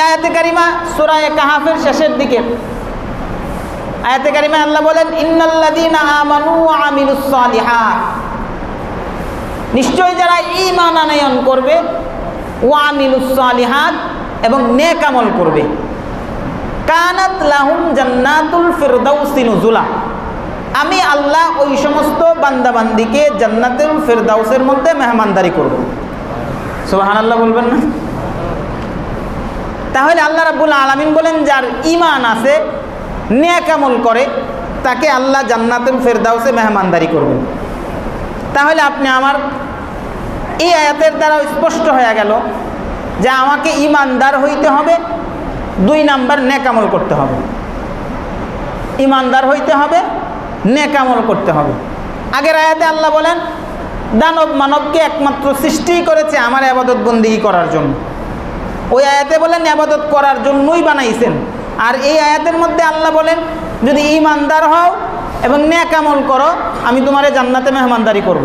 আয়াতে কারিমা সুরায় কাহাফের শেষের দিকে। আয়াতে কারিমা আল্লাহ বলেন, ইন্নাল্লাযীনা আমানু নিশ্চয় যারা আনয়ন করবে, ওয়া আমিলুস এবং নেক আমল করবে। কানাত লাহুম জান্নাতুল ফিরদাউসি নুজুলা। আমি আল্লাহ ওই সমস্ত বান্দাবান্দিকে জান্নাতুল ফিরদাউসের মধ্যে মেহমানদারি করব। সুবহানাল্লাহ বলবেন না? তাহলে আল্লাহ রাব্বুল আলামিন বলেন, যার ঈমান আছে, নেক আমল করে, তাকে আল্লাহ জান্নাতুল ফেরদাউসে মেহমানদারি করবেন। তাহলে আপনি আমার এই আয়াতের দ্বারা স্পষ্ট হয়ে গেল যে আমাকে ইমানদার হইতে হবে, দুই নাম্বার নেকামল করতে হবে। ইমানদার হইতে হবে নেকামল করতে হবে। আগের আয়াতে আল্লাহ বলেন দানব মানবকে একমাত্র সৃষ্টি করেছে আমার আবাদত বন্দিগি করার জন্য। ওই আয়াতে বলেন আবাদত করার জন্যই বানাইছেন আর এই আয়াতের মধ্যে আল্লাহ বলেন, যদি ইমানদার হও এবং নেকামল করো, আমি তোমারে জান্নাতে মেহমানদারি করব।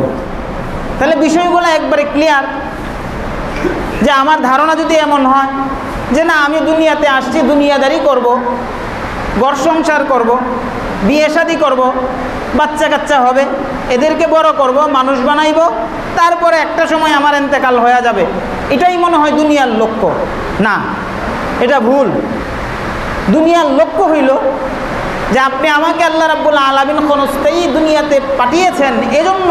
তাহলে বিষয়গুলো একবারে ক্লিয়ার যে আমার ধারণা যদি এমন হয়, যে না, আমি দুনিয়াতে আসছি, দুনিয়াদারি করব। ঘর সংসার করব। বিয়ে শাদি করব। বাচ্চা কাচ্চা হবে, এদেরকে বড় করব, মানুষ বানাইব, তারপরে একটা সময় আমার এন্তেকাল হয়ে যাবে। এটাই মনে হয় দুনিয়ার লক্ষ্য। না, এটা ভুল। দুনিয়ার লক্ষ্য হইল যে আপনি আমাকে আল্লাহ রাব্বুল আলামিন ক্ষণস্থায়ী দুনিয়াতে পাঠিয়েছেন, এজন্য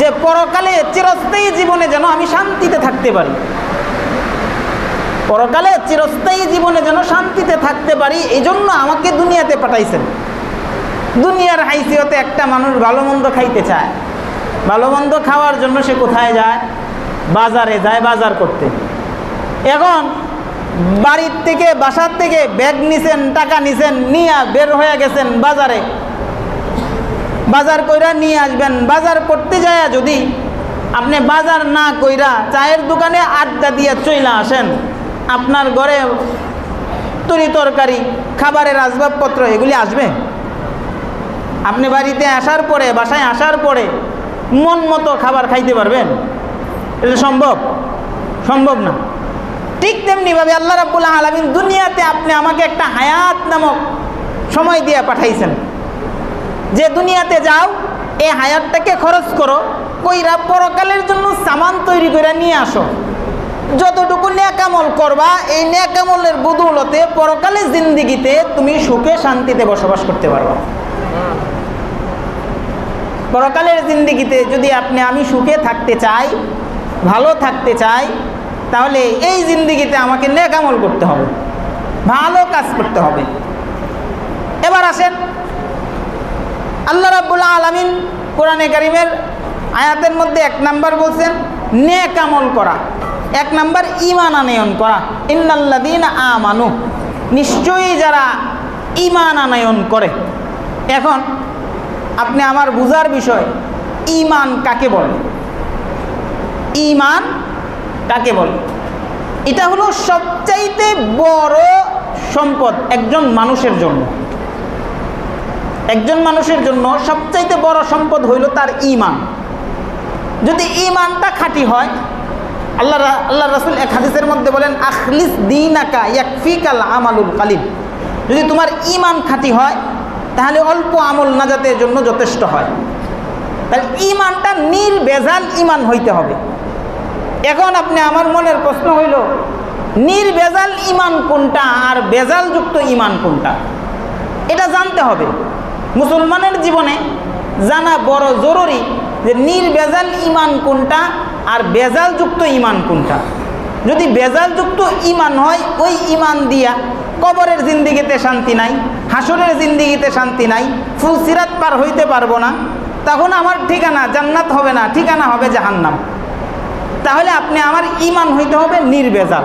যে পরকালে চিরস্থায়ী জীবনে যেন আমি শান্তিতে থাকতে পারি। পরকালে চিরস্থায়ী জীবনে যেন শান্তিতে থাকতে পারি এই জন্য আমাকে দুনিয়াতে পাঠাইছেন। দুনিয়ার হাইসিয়তে একটা মানুষ ভালো মন্দ খাইতে চায়। ভালো মন্দ খাওয়ার জন্য সে কোথায় যায়? বাজারে যায় বাজার করতে। এখন বাড়ির থেকে বাসার থেকে ব্যাগ নিছেন, টাকা নিছেন, নিয়ে বের হয়ে গেছেন বাজারে। বাজার কইরা নিয়ে আসবেন। বাজার করতে যায় যদি আপনি বাজার না কইরা চায়ের দোকানে আড্ডা দিয়ে চইলা আসেন, আপনার ঘরে তরি তরকারি, খাবারের আসবাবপত্র, এগুলি আসবে? আপনি বাড়িতে আসার পরে, বাসায় আসার পরে মন মতো খাবার খাইতে পারবেন? এটা সম্ভব? সম্ভব না। ঠিক তেমনিভাবে আল্লাহ রাবুল্লাহ আলমিন দুনিয়াতে আপনি আমাকে একটা হায়াত নামক সময় দিয়ে পাঠাইছেন। যে দুনিয়াতে যাও, এই হায়াতটাকে খরচ করো, কইরা পরকালের জন্য সামান তৈরি করে নিয়ে আসো। যতটুকু ন্যাকামল করবা, এই ন্যাকামলের বদৌলতে পরকালের জিন্দিগিতে তুমি সুখে শান্তিতে বসবাস করতে পারবা। পরকালের জিন্দিগিতে যদি আপনি, আমি সুখে থাকতে চাই, ভালো থাকতে চাই, তাহলে এই জিন্দিগিতে আমাকে নেকামল করতে হবে, ভালো কাজ করতে হবে। এবার আসেন, আল্লাহ রাবুল্লাহ আলমিন কোরআনে কারিমের আয়াতের মধ্যে এক নাম্বার বলছেন নেকামল করা। এক নাম্বার ইমান আনয়ন করা। ইন্নাল্লাদিন আমানু, নিশ্চয়ই যারা ইমান আনয়ন করে। এখন আপনি আমার বুঝার বিষয়, ইমান কাকে বলে? ইমান কাকে বলে? এটা হলো সবচাইতে বড় সম্পদ একজন মানুষের জন্য। একজন মানুষের জন্য সবচাইতে বড় সম্পদ হইল তার ইমান। যদি ইমানটা খাঁটি হয়, আল্লাহ আল্লাহ রাসুল এক হাদিসের মধ্যে বলেন, আখলিস দিন দিনাকা ইয়াকফিকাল আমালুল কালিম যদি তোমার ইমান খাঁটি হয় তাহলে অল্প আমল নাজাতের জন্য যথেষ্ট হয়। তাহলে ইমানটা নির্বেজাল ইমান হইতে হবে। এখন আপনি আমার মনের প্রশ্ন হইল, নির্বেজাল ইমান কোনটা আর বেজালযুক্ত ইমান কোনটা? এটা জানতে হবে। মুসলমানের জীবনে জানা বড় জরুরি যে নির্বেজাল ইমান কোনটা আর বেজালযুক্ত ইমান কোনটা। যদি বেজালযুক্ত ইমান হয়, ওই ইমান দিয়া কবরের জিন্দিগিতে শান্তি নাই, হাসুরের জিন্দিগিতে শান্তি নাই ফুলসিরাত পার হইতে পারব না। তখন আমার ঠিকানা জান্নাত হবে না, ঠিকানা হবে জাহান্নাম। তাহলে আপনি আমার ইমান হইতে হবে নির্বেজাল।